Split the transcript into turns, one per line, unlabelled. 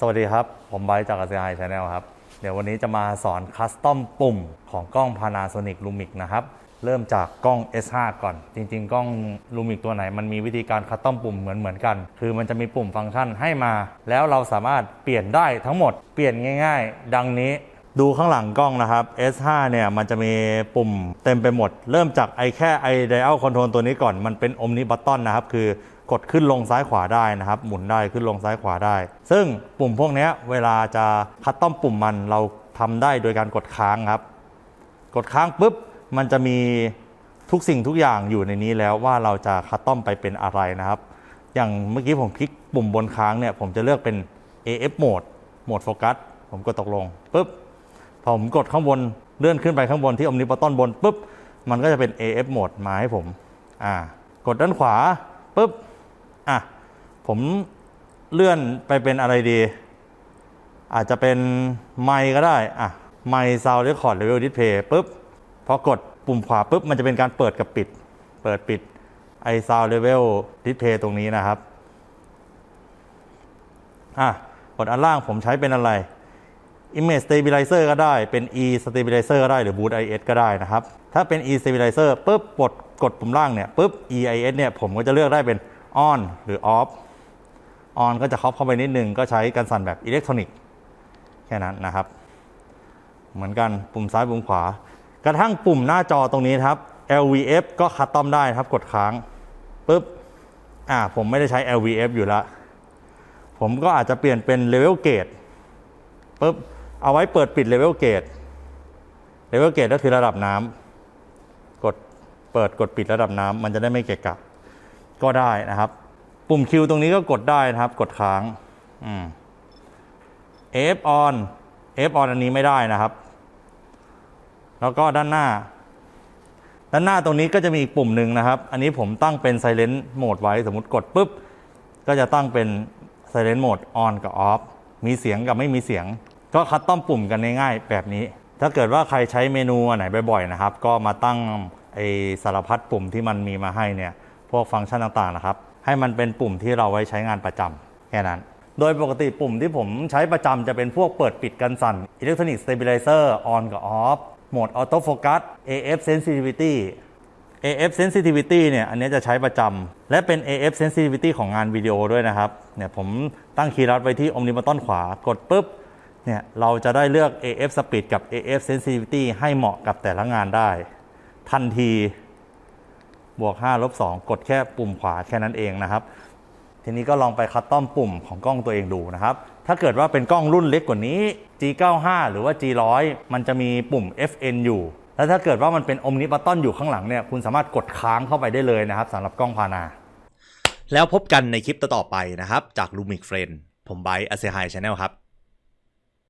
สวัสดีครับ ผมไบจากอาเซียไฮชาแนลครับ เดี๋ยววันนี้จะมาสอนคัสตอมปุ่มของกล้อง Panasonic Lumix นะครับ เริ่มจากกล้อง S5 ก่อน จริง ๆ กล้อง Lumix ตัวไหน มันมีวิธีการคัสตอมปุ่มเหมือนเหมือนๆกัน คือมันจะมีปุ่มฟังก์ชันให้มา แล้วเราสามารถเปลี่ยนได้ทั้งหมด เปลี่ยนง่าย ๆ ดังนี้ ดูข้างหลังกล้องนะครับ S5 เนี่ยมันจะมีปุ่มเต็มไปหมด เริ่มจากไอแค่ไอ Dial Control ตัวนี้ก่อน มันเป็น Omni Button นะครับ คือ กดขึ้นลงซ้ายขวาได้นะครับ หมุนได้ขึ้นลงซ้ายขวาได้ ซึ่งปุ่มพวกนี้เวลาจะคัสตอมปุ่มมันเราทำได้โดยการกดค้างครับ กดค้างปุ๊บมันจะมีทุกสิ่งทุกอย่างอยู่ในนี้แล้วว่าเราจะคัสตอมไปเป็นอะไรนะครับ อย่างเมื่อกี้ผมคลิกปุ่มบนค้างเนี่ยผมจะเลือกเป็น AF Mode โหมดโฟกัสผมกดตกลงปุ๊บพอผมกดข้างบนเลื่อนขึ้นไปข้างบนที่ Omni Button บนปุ๊บมันก็จะเป็น AF Mode มาให้ผม อ่ากดด้านขวาปุ๊บ อะผมเลื่อนไปเป็นอะไรดี อาจจะเป็นไมค์ก็ได้อะไมค์ซาวด์เรคคอร์ดเลเวลดิสเพย์ปุ๊บพอกดปุ่มขวาปุ๊บมันจะเป็นการเปิดกับปิด เปิดปิดไอซาวด์เลเวลดิสเพย์ตรงนี้นะครับอะกดอันล่างผมใช้เป็นอะไร Image Stabilizer ก็ได้เป็น E Stabilizer ก็ได้หรือ Boot IS ก็ได้นะครับ ถ้าเป็น E Stabilizer ปุ๊บกดกดปุ่มล่างเนี่ยปุ๊บ EIS เนี่ยผมก็จะเลือกได้เป็น On หรือ Off On ก็จะครอบเข้าไปนิดนึง ก็ใช้กันสั่นแบบอิเล็กทรอนิกส์แค่นั้นนะครับ เหมือนกันปุ่มซ้ายปุ่มขวา กระทั่งปุ่มหน้าจอตรงนี้ครับ LVF ก็คัสตอมได้ครับกดค้างปุ๊บอ่าผมไม่ได้ใช้ LVF อยู่ล้วผมก็อาจจะเปลี่ยนเป็น Level Gauge ปุ๊บเอาไว้เปิดปิด Level Gauge Level gate ก็คือระดับน้ำกดเปิดกดปิดระดับน้ำมันจะได้ไม่เกะกะ ก็ได้นะครับ ปุ่มคิวตรงนี้ก็กดได้นะครับ กดค้างอืม F on F on อันนี้ไม่ได้นะครับ แล้วก็ด้านหน้า ด้านหน้าตรงนี้ก็จะมีอีกปุ่มหนึ่งนะครับ อันนี้ผมตั้งเป็น Silent Mode ไว้สมมติกดปุ๊บ ก็จะตั้งเป็น Silent Mode on กับ off มีเสียงกับไม่มีเสียง ก็คัดต้อมปุ่มกันง่ายๆแบบนี้ ถ้าเกิดว่าใครใช้เมนูอันไหนบ่อยๆนะครับ ก็มาตั้งไอสารพัดปุ่มที่มันมีมาให้เนี่ย พวกฟังก์ชันต่างๆนะครับ ให้มันเป็นปุ่มที่เราไว้ใช้งานประจำแค่นั้น โดยปกติปุ่มที่ผมใช้ประจำจะเป็นพวกเปิดปิดกันสั่น Electronic Stabilizer on กับ off โหมด Auto Focus AF Sensitivity AF Sensitivity เนี่ยอันนี้จะใช้ประจำและเป็น AF Sensitivity ของงานวิดีโอด้วยนะครับเนี่ยผมตั้งคีย์ลัดไว้ที่ Omni Button ขวากดปุ๊บเนี่ยเราจะได้เลือก AF Speed กับ AF Sensitivity ให้เหมาะกับแต่ละงานได้ ทันที บวก5ลบ2กดแค่ปุ่มขวาแค่นั้นเองนะครับ ทีนี้ก็ลองไปคัสตอมปุ่มของกล้องตัวเองดูนะครับ ถ้าเกิดว่าเป็นกล้องรุ่นเล็กกว่านี้ G95 หรือว่า G100 มันจะมีปุ่ม FN อยู่ แล้วถ้าเกิดว่ามันเป็น Omni Button อยู่ข้างหลังเนี่ยคุณสามารถกดค้างเข้าไปได้เลยนะครับสำหรับกล้องพานา
แล้วพบกันในคลิปต่อๆไปนะครับ จาก Lumix Friend ผมไบร์อเซไฮชาแนลครับ